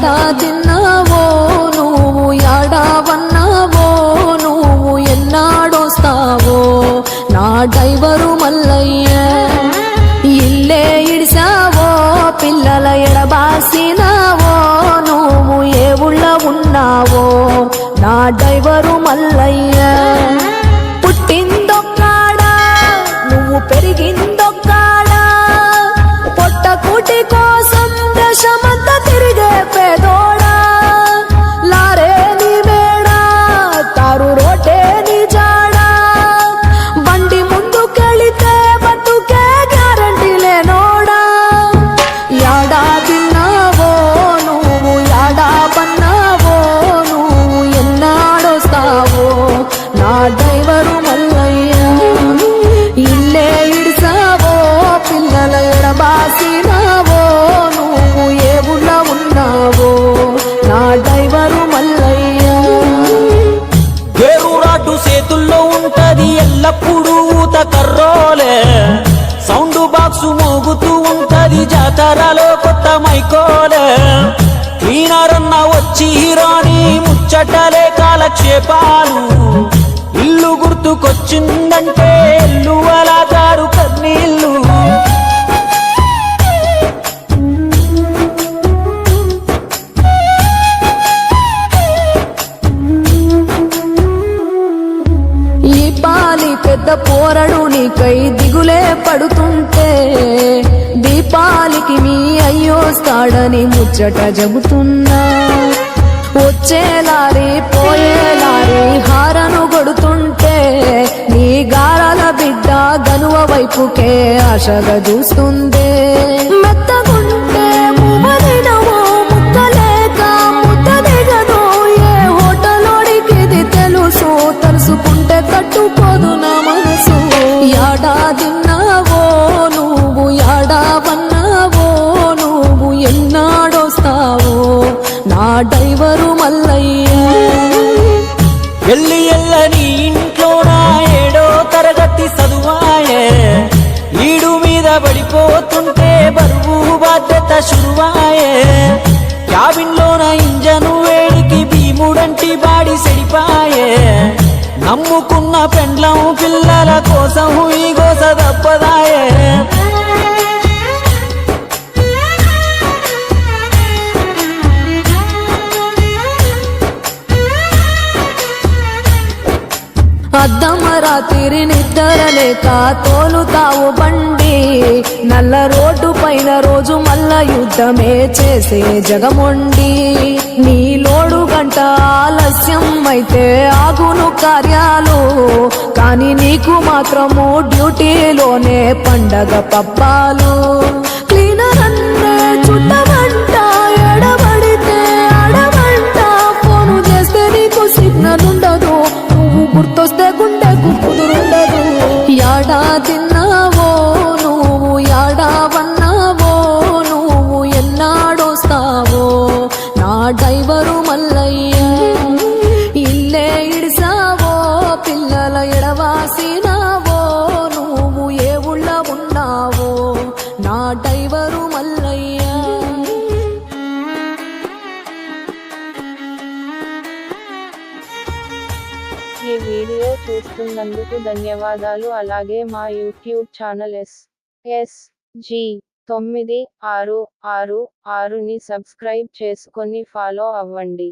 ఎడా తిన్నావో నువ్వు? యాడావన్నావో నువ్వు? ఎన్నాడొస్తావో? నా డైవరు మల్లయ్య ఇల్లే ఇడిసావో పిల్లల ఎడబాసినావో? నువ్వు ఏ ఉన్నావో? నా డైవరు మల్లయ్య కర్రోలే. సౌండ్ బాక్స్ మోగుతూ ఉంటది జాతరలో కొత్త మైకోలే. క్లీనరన్న వచ్చి హీరోని ముచ్చటలే కాలక్షేపాలు. ఇల్లు గుర్తుకొచ్చిందంటే ఇల్లు అలా పెద్ద పోరడు నీకై దిగులే పడుతుంటే దీపాలికి మీ అయ్యోస్తాడని ముచ్చట చెబుతున్నా. వచ్చే లారీ పోయే లారీ హారను కొడుతుంటే నీ గారాల బిడ్డ గనువ వైపుకే ఆశగా చూస్తుంది. మెత్తగుంటే ఎల్లి ఎల్లని ఇంట్లో నా ఏడో తరగతి చదువాయే. ఈడు మీద పడిపోతుంటే బరువు బాధ్యత శురువాయే. క్యాబిన్లోన ఇంజను వేడికి భీముడంటి బాడి సెడిపాయే. నమ్ముకున్న పెండ్లం పిల్లల కోసం ఈ గోస తప్పదాయే. అద్దమ రాత్రి నిద్రలేక తోలుతావు బండి. నల్ల రోడ్డు పైన రోజు మల్ల యుద్ధమే చేసే జగమొండి. నీలోడు గంట ఆలస్యం అయితే ఆగును కార్యాలు. కానీ నీకు మాత్రము డ్యూటీలోనే పండగ పబ్బాలు. క్లీనర్ డైవరు మల్లయ్య ఇల్లే ఇడిసావో పిల్లల ఎడవాసినావో నువ్వు ఏ ఊళ్ళో ఉన్నావో నా డైవరు మల్లయ్య. ఈ వీడియో చూస్తున్నందుకు ధన్యవాదాలు. అలాగే మా YouTube channel S S G తొమ్మిది ఆరు ఆరు ఆరుని సబ్స్క్రైబ్ చేసుకొని ఫాలో అవ్వండి.